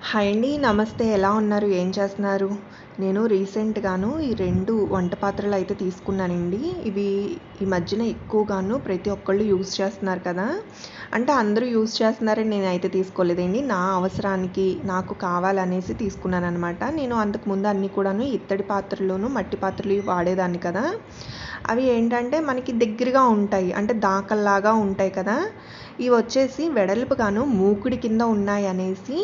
Hi అండి నమస్తే. ఎలా ఉన్నారు? ఏం చేస్తున్నారు? నేను రీసెంట్గాను ఈ రెండు వంట పాత్రలు అయితే తీసుకున్నానండి. ఇవి ఈ మధ్యన ఎక్కువగాను ప్రతి ఒక్కళ్ళు యూజ్ చేస్తున్నారు కదా. అంటే అందరూ యూజ్ చేస్తున్నారని నేను అయితే తీసుకోలేదండి. నా అవసరానికి నాకు కావాలనేసి తీసుకున్నాను అనమాట నేను అంతకుముందు అన్నీ కూడాను ఇత్తడి పాత్రలోను మట్టి పాత్రలు వాడేదాన్ని కదా. అవి ఏంటంటే మనకి దగ్గరగా ఉంటాయి. అంటే దాకల్లాగా ఉంటాయి కదా. ఇవి వచ్చేసి వెడల్పుగాను మూకుడి కింద ఉన్నాయి అనేసి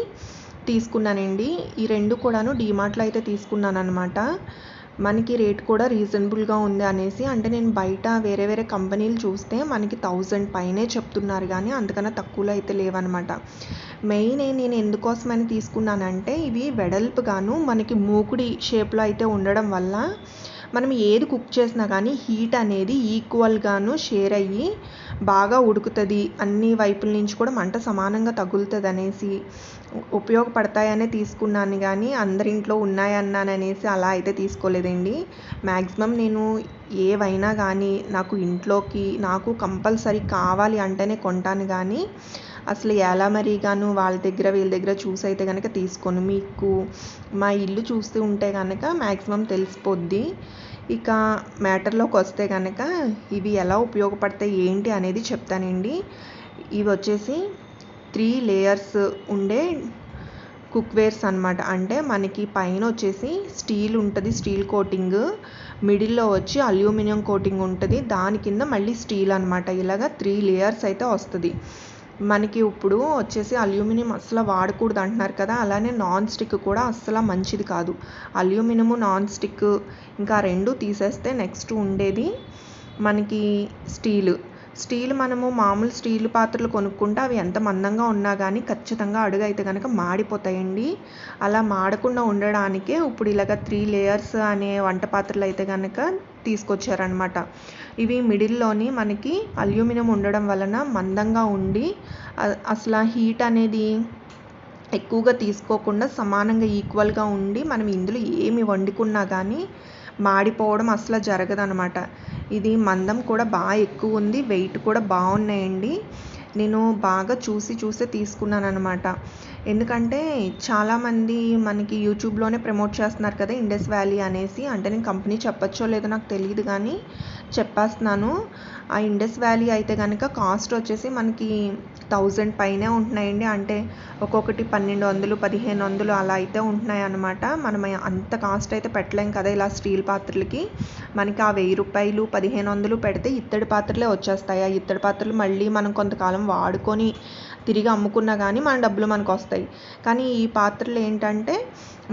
తీసుకున్నానండి. ఈ రెండు కూడాను డీమార్ట్లో అయితే తీసుకున్నాను అనమాట మనకి రేట్ కూడా రీజనబుల్గా ఉంది అనేసి అంటే నేను బయట వేరే వేరే కంపెనీలు చూస్తే మనకి థౌజండ్ పైనే చెప్తున్నారు కానీ అంతకన్నా తక్కువలో అయితే లేవన్నమాట. మెయిన్ నేను ఎందుకోసమని తీసుకున్నానంటే ఇవి వెడల్పుగాను మనకి మూకుడి షేప్లో అయితే ఉండడం వల్ల మనం ఏది కుక్ చేసినా కానీ హీట్ అనేది ఈక్వల్గాను షేర్ అయ్యి బాగా ఉడుకుతుంది. అన్ని వైపుల నుంచి కూడా మంట సమానంగా తగులుతుంది అనేసి ఉపయోగపడతాయనే తీసుకున్నాను కానీ అందరింట్లో ఉన్నాయన్నాననేసి అలా అయితే తీసుకోలేదండి. మ్యాక్సిమం నేను ఏవైనా కానీ నాకు ఇంట్లోకి నాకు కంపల్సరీ కావాలి అంటేనే కొంటాను కానీ అసలు ఎలా మరీగాను వాళ్ళ దగ్గర వీళ్ళ దగ్గర చూసి అయితే కనుక తీసుకోను మీకు మా ఇల్లు చూస్తూ ఉంటే కనుక మ్యాక్సిమం తెలిసిపోద్ది. ఇక మ్యాటర్లోకి వస్తే కనుక ఇవి ఎలా ఉపయోగపడతాయి ఏంటి అనేది చెప్తానండి. ఇవి వచ్చేసి త్రీ లేయర్స్ ఉండే కుక్వేర్స్ అనమాట అంటే మనకి పైన వచ్చేసి స్టీల్ ఉంటుంది స్టీల్ కోటింగ్. మిడిల్లో వచ్చి అల్యూమినియం కోటింగ్ ఉంటుంది. దాని కింద మళ్ళీ స్టీల్ అనమాట ఇలాగ త్రీ లేయర్స్ అయితే వస్తుంది. మనకి ఇప్పుడు వచ్చేసి అల్యూమినియం అస్సలు వాడకూడదు అంటున్నారు కదా. అలానే నాన్ స్టిక్ కూడా అస్సలు మంచిది కాదు. అల్యూమినియం నాన్ స్టిక్ ఇంకా రెండు తీసేస్తే నెక్స్ట్ ఉండేది మనకి స్టీల్. స్టీల్ మనము మామూలు స్టీల్ పాత్రలు కొనుక్కుంటే అవి ఎంత మందంగా ఉన్నా కానీ ఖచ్చితంగా అడుగు అయితే కనుక మాడిపోతాయండి. అలా మాడకుండా ఉండడానికే ఇప్పుడు ఇలాగ త్రీ లేయర్స్ అనే వంట పాత్రలు అయితే కనుక తీసుకొచ్చారనమాట ఇవి మిడిల్లోని మనకి అల్యూమినియం ఉండడం వలన మందంగా ఉండి అసలు హీట్ అనేది ఎక్కువగా తీసుకోకుండా సమానంగా ఈక్వల్గా ఉండి మనం ఇందులో ఏమి వండుకున్నా కానీ మాడిపోవడం అసలు జరగదనమాట ఇది మందం కూడా బాగా ఎక్కువ ఉంది. వెయిట్ కూడా బాగున్నాయండి. నేను బాగా చూసి చూసే తీసుకున్నాను అనమాట ఎందుకంటే చాలామంది మనకి యూట్యూబ్లోనే ప్రమోట్ చేస్తున్నారు కదా ఇండస్ వ్యాలీ అనేసి. అంటే నేను కంపెనీ చెప్పచ్చో లేదో నాకు తెలియదు కానీ చెప్పేస్తున్నాను. ఆ ఇండస్ వ్యాలీ అయితే కనుక కాస్ట్ వచ్చేసి మనకి థౌజండ్ పైనే ఉంటున్నాయండి. అంటే ఒక్కొక్కటి పన్నెండు వందలు పదిహేను వందలు అలా అయితే ఉంటున్నాయి అనమాట మనం అంత కాస్ట్ అయితే పెట్టలేం కదా ఇలా స్టీల్ పాత్రలకి. మనకి ఆ వెయ్యి రూపాయలు పదిహేను వందలు పెడితే ఇత్తడి పాత్రలే వచ్చేస్తాయి. ఆ ఇత్తడి పాత్రలు మళ్ళీ మనం కొంతకాలం వాడుకొని తిరిగి అమ్ముకున్నా కానీ మన డబ్బులు మనకు వస్తాయి కానీ ఈ పాత్రలు ఏంటంటే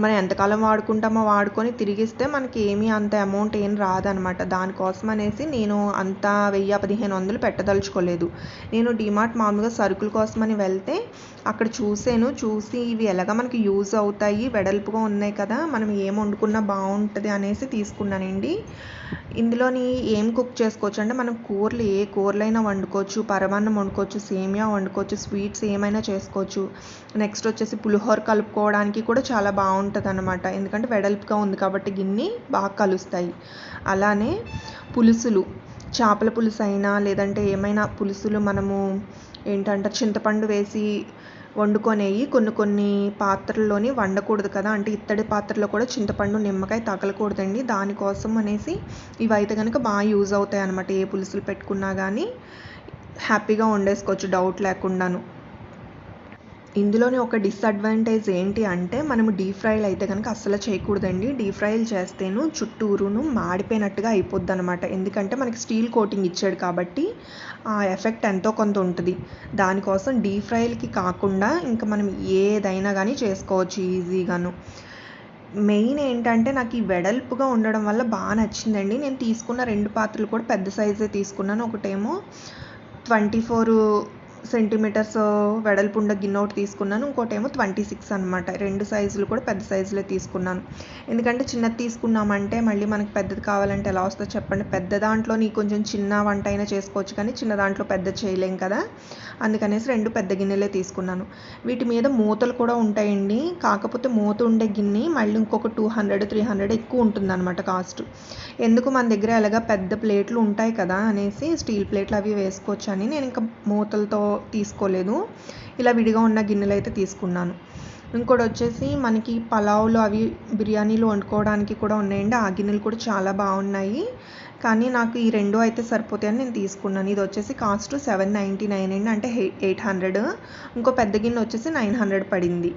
మనం ఎంతకాలం వాడుకుంటామో వాడుకొని తిరిగిస్తే మనకి ఏమీ అంత అమౌంట్ ఏం రాదనమాట. దానికోసం అనేసి నేను అంత వెయ్యి పదిహేను వందలు పెట్టదలుచుకోలేదు. నేను డిమార్ట్ మామూలుగా సరుకుల కోసమని వెళ్తే అక్కడ చూసాను చూసి ఇవి ఎలాగ మనకి యూజ్ అవుతాయి వెడల్పుగా ఉన్నాయి కదా మనం ఏం వండుకున్నా బాగుంటుంది అనేసి తీసుకున్నానండి. ఇందులోని ఏం కుక్ చేసుకోవచ్చు అంటే మనం కూరలు ఏ కూరలైనా వండుకోవచ్చు పరమాన్నం వండుకోవచ్చు సేమియా వండుకోవచ్చు స్వీట్స్ ఏమైనా చేసుకోవచ్చు. నెక్స్ట్ వచ్చేసి పులిహోర కలుపుకోవడానికి కూడా చాలా బాగుంటుంది. అనమాట ఎందుకంటే వెడల్పుగా ఉంది కాబట్టి గిన్నె బాగా కలుస్తాయి. అలానే పులుసులు. చేపల పులుసు అయినా లేదంటే ఏమైనా పులుసులు మనము ఏంటంటే చింతపండు వేసి వండుకొనేవి కొన్ని కొన్ని పాత్రల్లోని వండకూడదు కదా. అంటే ఇత్తడి పాత్రలో కూడా చింతపండు నిమ్మకాయ తగలకూడదండి. దానికోసం అనేసి ఇవైతే కనుక బాగా యూజ్ అవుతాయి అనమాట ఏ పులుసులు పెట్టుకున్నా కానీ హ్యాపీగా వండేసుకోవచ్చు. డౌట్ లేకుండాను. ఇందులోని ఒక డిసడ్వాంటేజ్ ఏంటి అంటే మనము డీప్ ఫ్రైలు అయితే కనుక అస్సలు చేయకూడదండి. డీప్ ఫ్రైలు చేస్తేను చుట్టూరును మాడిపోయినట్టుగా అయిపోద్ది అనమాట ఎందుకంటే మనకి స్టీల్ కోటింగ్ ఇచ్చాడు కాబట్టి ఆ ఎఫెక్ట్ ఎంతో కొంత ఉంటుంది. దానికోసం డీప్ ఫ్రైలకి కాకుండా ఇంకా మనం ఏదైనా కానీ చేసుకోవచ్చు ఈజీగాను. మెయిన్ ఏంటంటే నాకు ఈ వెడల్పుగా ఉండడం వల్ల బాగా నచ్చిందండి. నేను తీసుకున్న రెండు పాత్రలు కూడా పెద్ద సైజే తీసుకున్నాను. ఒకటేమో ట్వంటీ ఫోర్ సెంటీమీటర్స్ వెడల్పుండ గిన్నె ఒకటి తీసుకున్నాను. ఇంకోటి ఏమో ట్వంటీ సిక్స్ అనమాట రెండు సైజులు కూడా పెద్ద సైజులే తీసుకున్నాను. ఎందుకంటే చిన్నది తీసుకున్నామంటే మళ్ళీ మనకి పెద్దది కావాలంటే ఎలా వస్తుందో చెప్పండి. పెద్ద దాంట్లో నీ కొంచెం చిన్న వంట అయినా చేసుకోవచ్చు కానీ చిన్న దాంట్లో పెద్ద చేయలేం కదా. అందుకనేసి రెండు పెద్ద గిన్నెలే తీసుకున్నాను. వీటి మీద మూతలు కూడా ఉంటాయండి. కాకపోతే మూత ఉండే గిన్నె మళ్ళీ ఇంకొక టూ హండ్రెడ్ త్రీ హండ్రెడ్ ఎక్కువ ఉంటుంది అనమాట కాస్ట్. ఎందుకు మన దగ్గర ఎలాగా పెద్ద ప్లేట్లు ఉంటాయి కదా అనేసి స్టీల్ ప్లేట్లు అవి వేసుకోవచ్చు అని నేను ఇంకా మూతలతో తీసుకోలేదు. ఇలా విడిగా ఉన్న గిన్నెలు అయితే తీసుకున్నాను. ఇంకోటి వచ్చేసి మనకి పలావులు అవి బిర్యానీలు వండుకోవడానికి కూడా ఉన్నాయండి. ఆ గిన్నెలు కూడా చాలా బాగున్నాయి. కానీ నాకు ఈ రెండు అయితే సరిపోతాయని నేను తీసుకున్నాను. ఇది వచ్చేసి కాస్ట్ సెవెన్ నైంటీ నైన్ అండి. అంటే ఎయిట్ హండ్రెడ్. ఇంకో పెద్ద గిన్నె వచ్చేసి నైన్ హండ్రెడ్ పడింది.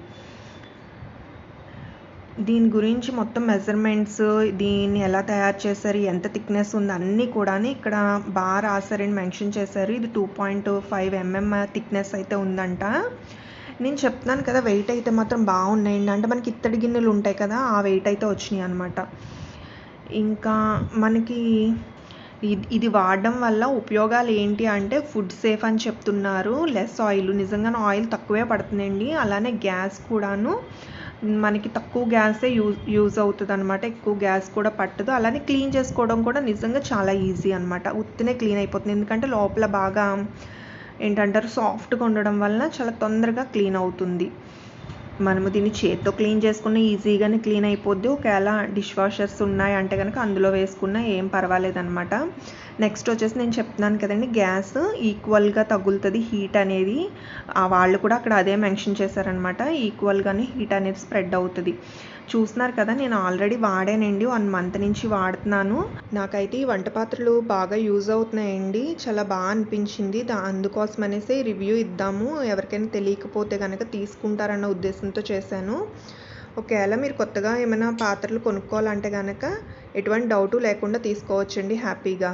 దీని గురించి మొత్తం మెజర్మెంట్స్ దీన్ని ఎలా తయారు చేశారు ఎంత థిక్నెస్ ఉంది అన్నీ కూడా ఇక్కడ బాగా రాశారని మెన్షన్ చేశారు. ఇది two point five MM thickness అయితే ఉందంట. నేను చెప్తున్నాను కదా వెయిట్ అయితే మాత్రం బాగున్నాయండి. అంటే మనకి ఇత్తడి గిన్నెలు ఉంటాయి కదా ఆ వెయిట్ అయితే వచ్చినాయి అనమాట ఇంకా మనకి ఇది ఇది వాడడం వల్ల ఉపయోగాలు ఏంటి అంటే ఫుడ్ సేఫ్ అని చెప్తున్నారు. లెస్ ఆయిల్ నిజంగానే ఆయిల్ తక్కువే పడుతుందండి. అలానే గ్యాస్ కూడాను. మనకి తక్కువ గ్యాసే యూజ్ యూజ్ అవుతుంది అనమాట ఎక్కువ గ్యాస్ కూడా పట్టదు. అలానే క్లీన్ చేసుకోవడం కూడా నిజంగా చాలా ఈజీ అనమాట ఉత్తినే క్లీన్ అయిపోతుంది. ఎందుకంటే లోపల బాగా ఏంటంటారు? సాఫ్ట్గా ఉండడం వలన చాలా తొందరగా క్లీన్ అవుతుంది. మనము దీన్ని చేత్తో క్లీన్ చేసుకున్న ఈజీగానే క్లీన్ అయిపోద్ది. ఒకవేళ డిష్ వాషర్స్ ఉన్నాయి అంటే కనుక అందులో వేసుకున్న ఏం పర్వాలేదన్నమాట. నెక్స్ట్ వచ్చేసి నేను చెప్తున్నాను కదండి గ్యాస్ ఈక్వల్గా తగులుతుంది హీట్ అనేది. వాళ్ళు కూడా అక్కడ అదే మెన్షన్ చేశారనమాట ఈక్వల్గానే హీట్ అనేది స్ప్రెడ్ అవుతుంది. చూస్తున్నారు కదా నేను ఆల్రెడీ వాడానండి వన్ మంత్ నుంచి వాడుతున్నాను. నాకైతే ఈ వంట పాత్రలు బాగా యూజ్ అవుతున్నాయండి చాలా బాగా అనిపించింది. దా అందుకోసం అనేసి రివ్యూ ఇద్దాము ఎవరికైనా తెలియకపోతే కనుక తీసుకుంటారన్న ఉద్దేశంతో చేశాను. ఒకవేళ మీరు కొత్తగా ఏమైనా పాత్రలు కొనుక్కోవాలంటే కనుక ఎటువంటి డౌటు లేకుండా తీసుకోవచ్చండి హ్యాపీగా.